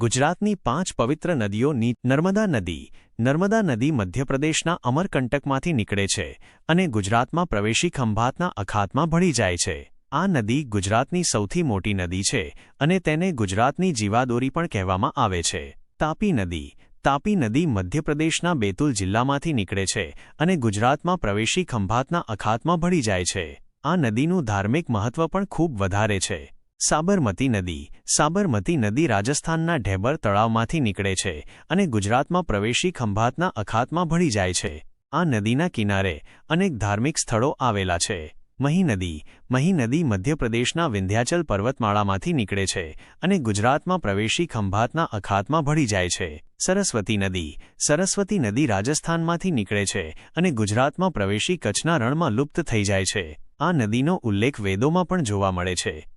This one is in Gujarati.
ગુજરાતની પાંચ પવિત્ર નદીઓ નર્મદા નદી નર્મદા નદી મધ્યપ્રદેશના અમરકંટકમાંથી નીકળે છે અને ગુજરાતમાં પ્રવેશી ખંભાતના અખાતમાં ભળી જાય છે. આ નદી ગુજરાતની સૌથી મોટી નદી છે અને તેને ગુજરાતની જીવાદોરી પણ કહેવામાં આવે છે. તાપી નદી તાપી નદી મધ્યપ્રદેશના બેતુલ જિલ્લામાંથી નીકળે છે અને ગુજરાતમાં પ્રવેશી ખંભાતના અખાતમાં ભળી જાય છે. આ નદીનું ધાર્મિક મહત્વ પણ ખૂબ વધારે છે. સાબરમતી નદી. સાબરમતી નદી રાજસ્થાનના ઢેબર તળાવમાંથી નીકળે છે અને ગુજરાતમાં પ્રવેશી ખંભાતના અખાતમાં ભળી જાય છે. આ નદીના કિનારે અનેક ધાર્મિક સ્થળો આવેલા છે. મહી નદી. મહી નદી મધ્યપ્રદેશના વિંધ્યાચલ પર્વતમાળામાંથી નીકળે છે અને ગુજરાતમાં પ્રવેશી ખંભાતના અખાતમાં ભળી જાય છે. સરસ્વતી નદી. સરસ્વતી નદી રાજસ્થાનમાંથી નીકળે છે અને ગુજરાતમાં પ્રવેશી કચ્છના રણમાં લુપ્ત થઈ જાય છે. આ નદીનો ઉલ્લેખ વેદોમાં પણ જોવા મળે છે.